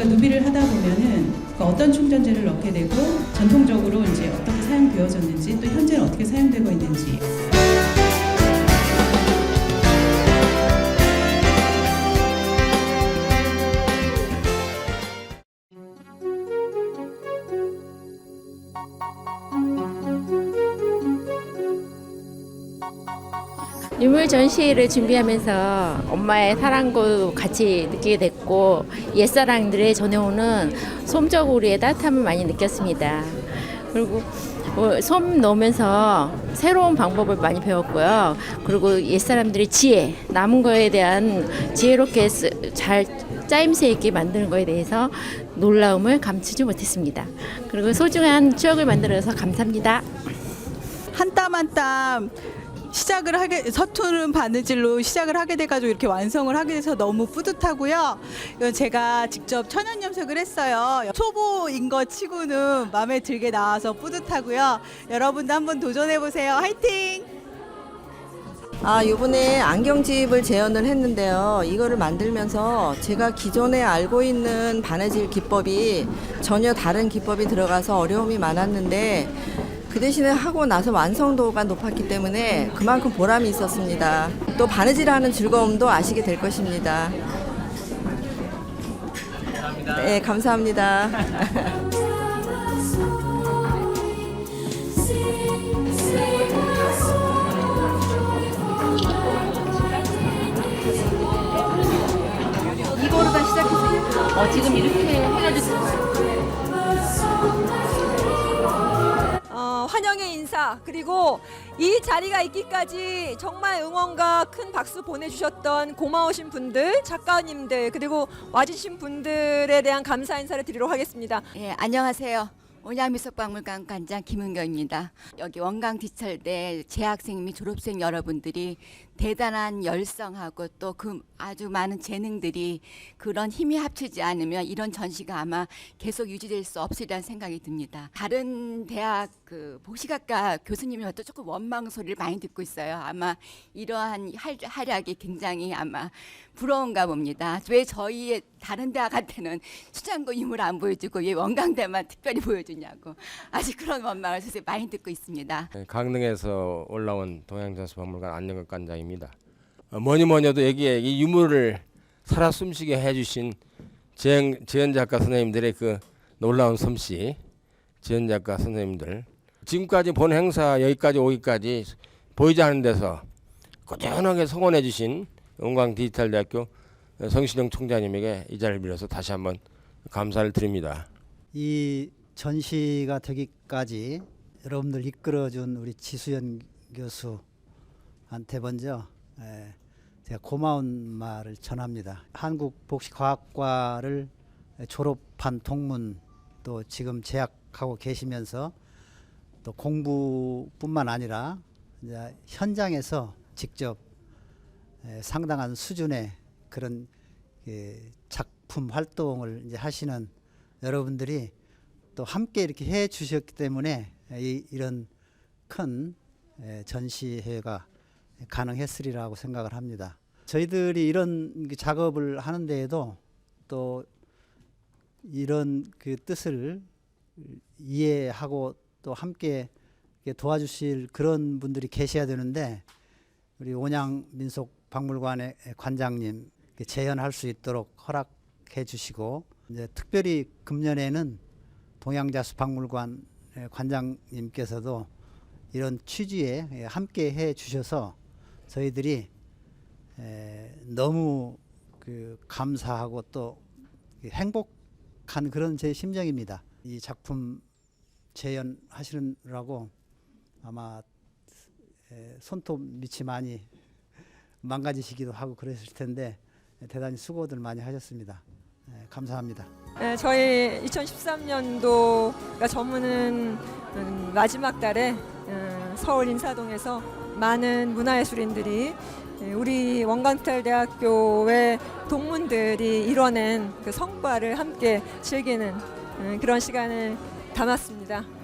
우리가 누비를 하다 보면은 그 어떤 충전재를 넣게 되고 전통적으로 이제 어떻게 사용되어졌는지 또 현재는 어떻게 사용되고 있는지 유물 전시를 준비하면서 엄마의 사랑도 같이 느끼게 됐고 옛사랑들의 전해오는 솜적 우리의 따뜻함을 많이 느꼈습니다. 그리고 어, 솜 넣으면서 새로운 방법을 많이 배웠고요. 그리고 옛사람들의 지혜, 남은 거에 대한 지혜롭게 쓰- 잘 짜임새 있게 만드는 거에 대해서 놀라움을 감추지 못했습니다. 그리고 소중한 추억을 만들어서 감사합니다. 한 땀 한땀 시작을 하게 서투른 바느질로 시작을 하게 돼가지고 이렇게 완성을 하게 돼서 너무 뿌듯하고요. 제가 직접 천연 염색을 했어요. 초보인 것 치고는 마음에 들게 나와서 뿌듯하고요. 여러분도 한번 도전해 보세요. 화이팅! 아, 요번에 안경집을 재현을 했는데요. 이거를 만들면서 제가 기존에 알고 있는 바느질 기법이 전혀 다른 기법이 들어가서 어려움이 많았는데 그 대신에 하고 나서 완성도가 높았기 때문에 그만큼 보람이 있었습니다. 또 바느질하는 즐거움도 아시게 될 것입니다. 네, 감사합니다. 이거로다 시작했어요. 어, 지금 이렇게 해가지고 어, 환영의 인사 그리고 이 자리가 있기까지 정말 응원과 큰 박수 보내주셨던 고마우신 분들 작가님들 그리고 와주신 분들에 대한 감사 인사를 드리도록 하겠습니다. 예, 안녕하세요. 온양미술박물관 관장 김은경입니다. 여기 원강 디철대 재학생 및 졸업생 여러분들이 대단한 열성하고 또 그 아주 많은 재능들이 그런 힘이 합치지 않으면 이런 전시가 아마 계속 유지될 수 없으리라는 생각이 듭니다. 다른 대학 그 복식학과 교수님들도 조금 원망 소리를 많이 듣고 있어요. 아마 이러한 할- 활약이 굉장히 아마 부러운가 봅니다. 왜 저희 다른 대학한테는 수장고 유물 안 보여주고 왜 원광대만 특별히 보여주냐고 아직 그런 원망을 요새 많이 듣고 있습니다. 네, 강릉에서 올라온 동양자수박물관 안녕극 관장입니다. 어, 뭐니 뭐니 해도 여기에 이 유물을 살아 숨쉬게 해주신 재현, 재현 작가 선생님들의 그 놀라운 솜씨, 재현 작가 선생님들 지금까지 본 행사 여기까지 오기까지 보이지 않는 데서 꾸준하게 성원해 주신 영광 디지털 대학교 성신영 총장님에게 이 자리를 빌어서 다시 한번 감사를 드립니다. 이 전시가 되기까지 여러분들 이끌어준 우리 지수연 교수한테 먼저 에, 제가 고마운 말을 전합니다. 한국 복식과학과를 졸업한 동문 또 지금 재학하고 계시면서 또 공부뿐만 아니라 현장에서 직접 에, 상당한 수준의 그런 그 작품 활동을 이제 하시는 여러분들이 또 함께 이렇게 해 주셨기 때문에 이, 이런 큰 에, 전시회가 가능했으리라고 생각을 합니다. 저희들이 이런 그 작업을 하는 데에도 또 이런 그 뜻을 이해하고 또 함께 도와주실 그런 분들이 계셔야 되는데 우리 온양 민속 박물관의 관장님 이렇게 재현할 수 있도록 허락해 주시고 이제 특별히 금년에는 동양자수박물관 관장님께서도 이런 취지에 함께 해 주셔서 저희들이 에, 너무 그 감사하고 또 행복한 그런 제 심정입니다. 이 작품 재현하시느라고 아마 에, 손톱 밑이 많이 망가지시기도 하고 그러실 텐데 대단히 수고들 많이 하셨습니다. 에, 감사합니다. 네, 저희 2013년도가 저무는 음, 마지막 달에 음, 서울 인사동에서 많은 문화예술인들이 예, 우리 원광탈대학교의 동문들이 이뤄낸 그 성과를 함께 즐기는 음, 그런 시간을 담았습니다.